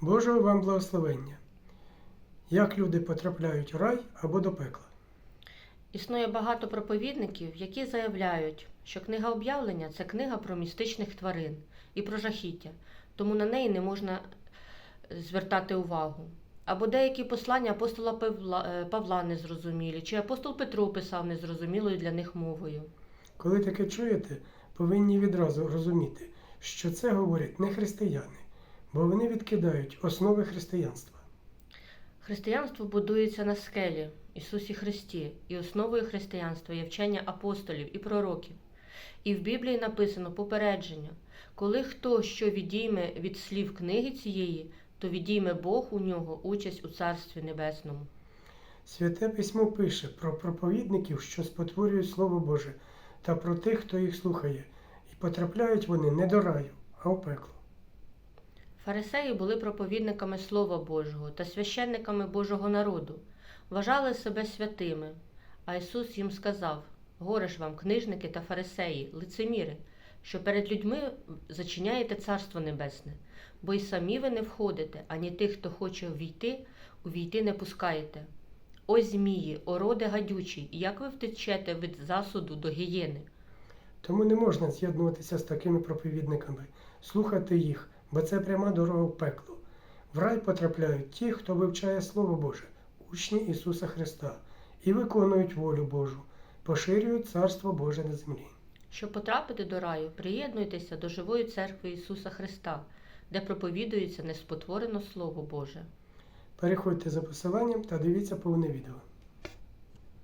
Божого вам благословення. Як люди потрапляють в рай або до пекла? Існує багато проповідників, які заявляють, що книга об'явлення це книга про містичних тварин і про жахіття, тому на неї не можна е, звертати увагу. Або деякі послання апостола Павла, е, Павла незрозумілі, чи апостол Петро писав незрозумілою для них мовою. Коли таке чуєте, повинні відразу розуміти, що це говорять не християни, бо вони відкидають основи християнства. Християнство будується на скелі Ісусі Христі, і основою християнства є вчення апостолів і пророків. І в Біблії написано попередження: коли хто що відійме від слів книги цієї, то відійме Бог у нього участь у Царстві Небесному. Святе письмо пише про проповідників, що спотворюють Слово Боже, та про тих, хто їх слухає, і потрапляють вони не до раю, а в пекло. Фарисеї були проповідниками Слова Божого та священниками Божого народу, вважали себе святими. А Ісус їм сказав: Горе ж вам, книжники та фарисеї, лицеміри, що перед людьми зачиняєте Царство Небесне, бо й самі ви не входите, ані тих, хто хоче увійти, увійти не пускаєте. Ось змії, ороди гадючі, як ви втечете від засуду до гієни? Тому не можна з'єднуватися з такими проповідниками, слухати їх, бо це пряма дорога в пекло. В рай потрапляють ті, хто вивчає Слово Боже, учні Ісуса Христа, і виконують волю Божу, поширюють Царство Боже на землі. Щоб потрапити до раю, приєднуйтеся до живої церкви Ісуса Христа, де проповідується неспотворене Слово Боже. Переходьте за посиланням та дивіться повне відео.